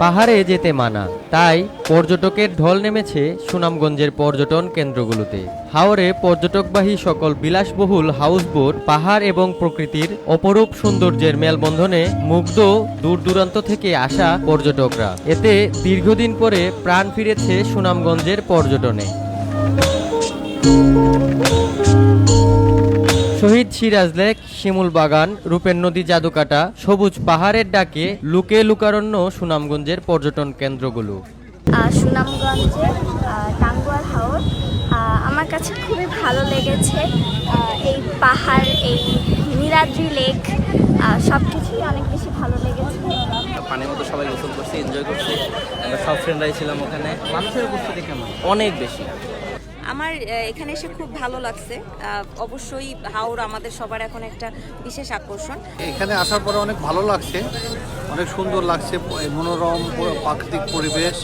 পাহাড়ে যেতে মানা, তাই পর্যটকের ঢল নেমেছে সুনামগঞ্জের পর্যটন কেন্দ্রগুলোতে। হাওরে পর্যটকবাহী সকল বিলাসবহুল হাউসবোট পাহাড় এবং প্রকৃতির অপরূপ সৌন্দর্যের মেলবন্ধনে মুগ্ধ দূর দূরান্ত থেকে আসা পর্যটকরা। এতে দীর্ঘদিন পরে প্রাণ ফিরেছে সুনামগঞ্জের পর্যটনে। সিরাজ লেক শিমুল বাগান রূপের নদী জাদুকাটা সবুজ পাহাড়ের ডাকে লুকে লুকারণ্য সুনামগঞ্জের পর্যটন কেন্দ্রগুলো। আহ, সুনামগঞ্জে আহ, টাঙ্গুয়ার হাওর। আমার কাছে খুবই ভালো লেগেছে এই পাহাড় এই নীলাদ্রি লেক সব কিছুই অনেক বেশি ভালো লেগেছে। পানির মতো সবাই গোসল করছি এনজয় করছি। আমরা সব ফ্রেন্ডরাই ছিলাম ওখানে। মানুষের উপস্থিতি কেমন? অনেক বেশি। আমার এখানে এসে খুব ভালো লাগছে। অবশ্যই হাওড় আমাদের সবার এখন একটা বিশেষ আকর্ষণ। এখানে আসার পরে অনেক ভালো লাগছে অনেক সুন্দর লাগছে মনোরম প্রাকৃতিক পরিবেশ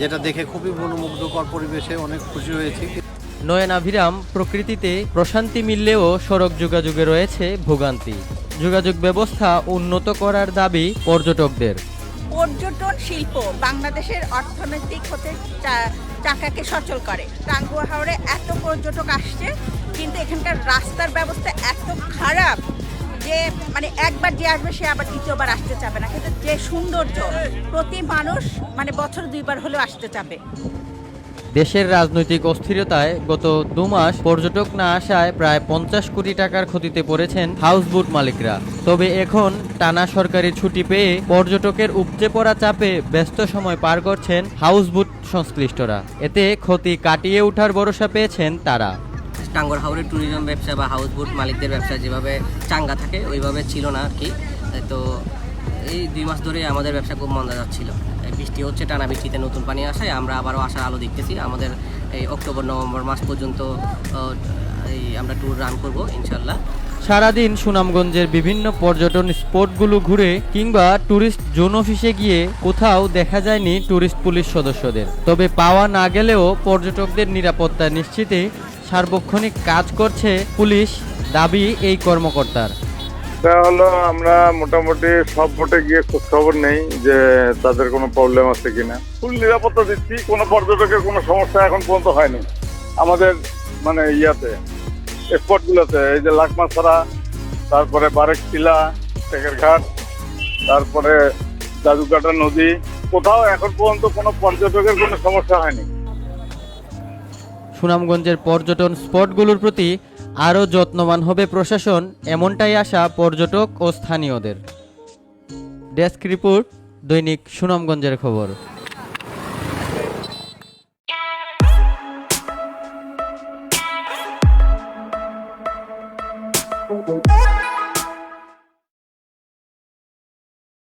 যেটা দেখে খুবই মনোমুগ্ধকর পরিবেশে অনেক খুশি হয়েছি। নয়নাভিরাম প্রকৃতিতে প্রশান্তি মিললেও সড়ক যোগাযোগে রয়েছে ভোগান্তি। যোগাযোগ ব্যবস্থা উন্নত করার দাবি পর্যটকদের। পর্যটন শিল্প বাংলাদেশের অর্থনৈতিক হতে চাকাকে সচল করে। টাঙ্গুয়া হাওড়ে এত পর্যটক আসছে, কিন্তু এখানকার রাস্তার ব্যবস্থা এত খারাপ যে মানে একবার যে আসবে সে আবার দ্বিতীয়বার আসতে চাবে না। কিন্তু যে সৌন্দর্য, প্রতি মানুষ মানে বছর দুইবার হলেও আসতে চাবে। দেশের রাজনৈতিক অস্থিরতায় গত দু মাস পর্যটক না আসায় প্রায় পঞ্চাশ কোটি টাকার ক্ষতিতে পড়েছেন হাউসবোট মালিকরা। তবে এখন টানা সরকারি ছুটি পেয়ে পর্যটকের উপচে পড়া চাপে ব্যস্ত সময় পার করছেন হাউসবোট সংশ্লিষ্টরা। এতে ক্ষতি কাটিয়ে ওঠার ভরসা পেয়েছেন তারা। টাঙ্গর হাওড়ের ট্যুরিজম ব্যবসা বা হাউস বোট মালিকদের ব্যবসা যেভাবে চাঙ্গা থাকে, ওইভাবে ছিল না আর কি। তো এই দুই মাস ধরে আমাদের ব্যবসা খুব মন্দা যাচ্ছিল। বৃষ্টি হচ্ছে, টানা বৃষ্টিতে নতুন পানি আসায় আমরা আবারও আসার আলো দেখতেছি। আমাদের এই অক্টোবর, নভেম্বর মাস পর্যন্ত এই আমরা ট্যুর রান করব ইনশাল্লাহ সারাদিন সুনামগঞ্জের বিভিন্ন পর্যটন স্পটগুলো ঘুরে কিংবা ট্যুরিস্ট জোন অফিসে গিয়ে কোথাও দেখা যায়নি ট্যুরিস্ট পুলিশ সদস্যদের। তবে পাওয়া না গেলেও পর্যটকদের নিরাপত্তা নিশ্চিতে সার্বক্ষণিক কাজ করছে পুলিশ, দাবি এই কর্মকর্তার। তা হলো আমরা মোটামুটি সব ভোটে গিয়ে খোঁজ খবর নেই যে তাদের কোনো প্রবলেম আছে কিনা। ফুল নিরাপত্তা দিচ্ছি, কোনো পর্যটকের কোনো সমস্যা এখন পর্যন্ত হয়নি। আমাদের মানে ইয়াতে। স্পটগুলোতে এই যে লাকমাছড়া, তারপরে বারেক টিলা, টেকের ঘাট, তারপরে জাদুকাটা নদী, কোথাও এখন পর্যন্ত কোনো পর্যটকের কোনো সমস্যা হয়নি। সুনামগঞ্জের পর্যটন স্পটগুলোর প্রতি আরও যত্নবান হবে প্রশাসন, এমনটাই আশা পর্যটক ও স্থানীয়দের। ডেস্ক রিপোর্ট দৈনিক সুনামগঞ্জের খবর।